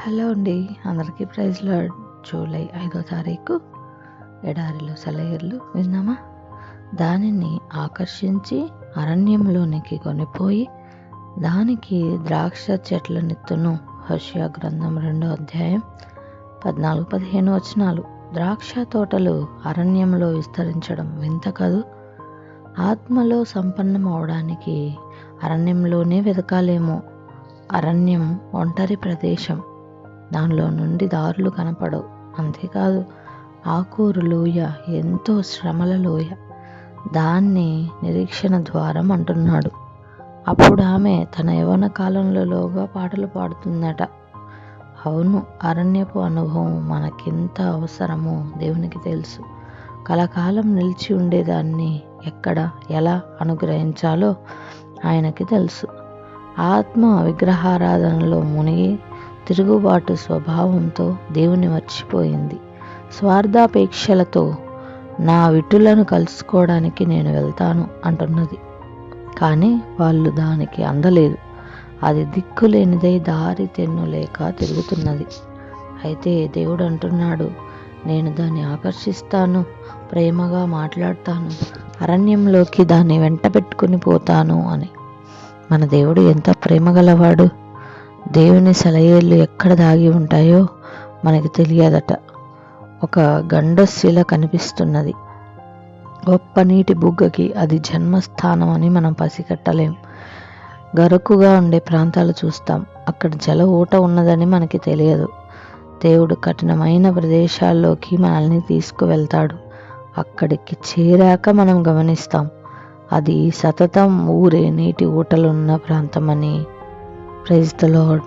Hello అండి. అందరికీ ప్రైజ్లో జూలై ఐదో తారీఖు ఎడారిలో సెలయర్లు విన్నామా దానిని ఆకర్షించి అరణ్యంలోనికి కొనిపోయి దానికి ద్రాక్ష చెట్ల నెత్తును హర్షియా గ్రంథం రెండో అధ్యాయం పద్నాలుగు పదిహేను వచనాలు. ద్రాక్ష తోటలు అరణ్యంలో విస్తరించడం వింత కాదు? ఆత్మలో సంపన్నం అవడానికి అరణ్యంలోనే వెతకాలేమో. అరణ్యం ఒంటరి ప్రదేశం. దానిలో నుండి దారులు కనపడవు. అంతేకాదు ఆకూరు లోయ ఎంతో శ్రమల లోయ. దాన్ని నిరీక్షణ ద్వారం అంటున్నాడు. అప్పుడు ఆమె తన యవన కాలంలోగా పాటలు పాడుతుందట. అవును అరణ్యపు అనుభవం మనకెంత అవసరమో దేవునికి తెలుసు. కలకాలం నిలిచి ఉండేదాన్ని ఎక్కడ ఎలా అనుగ్రహించాలో ఆయనకి తెలుసు. ఆత్మ విగ్రహారాధనలో మునిగి తిరుగుబాటు స్వభావంతో దేవుని మర్చిపోయింది. స్వార్థాపేక్షలతో నా విటులను కలుసుకోవడానికి నేను వెళ్తాను అంటున్నది. కానీ వాళ్ళు దానికి అందలేదు. అది దిక్కులేనిదై దారి తెన్ను లేక తిరుగుతున్నది. అయితే దేవుడు అంటున్నాడు నేను దాన్ని ఆకర్షిస్తాను ప్రేమగా మాట్లాడతాను అరణ్యంలోకి దాన్ని వెంట పెట్టుకుని పోతాను అని. మన దేవుడు ఎంత ప్రేమగలవాడు. దేవుని సెలయేళ్ళు ఎక్కడ దాగి ఉంటాయో మనకి తెలియదట. ఒక గండశిల కనిపిస్తున్నది. గొప్ప నీటి బుగ్గకి అది జన్మస్థానం అని మనం పసిగట్టలేం గరుకుగా ఉండే ప్రాంతాలు చూస్తాం. అక్కడ జల ఊట ఉన్నదని మనకి తెలియదు. దేవుడు కఠినమైన ప్రదేశాల్లోకి మనల్ని తీసుకువెళ్తాడు. అక్కడికి చేరాక మనం గమనిస్తాం. అది సతతం ఊరే నీటి ఊటలున్న ప్రాంతమని. Praise the lord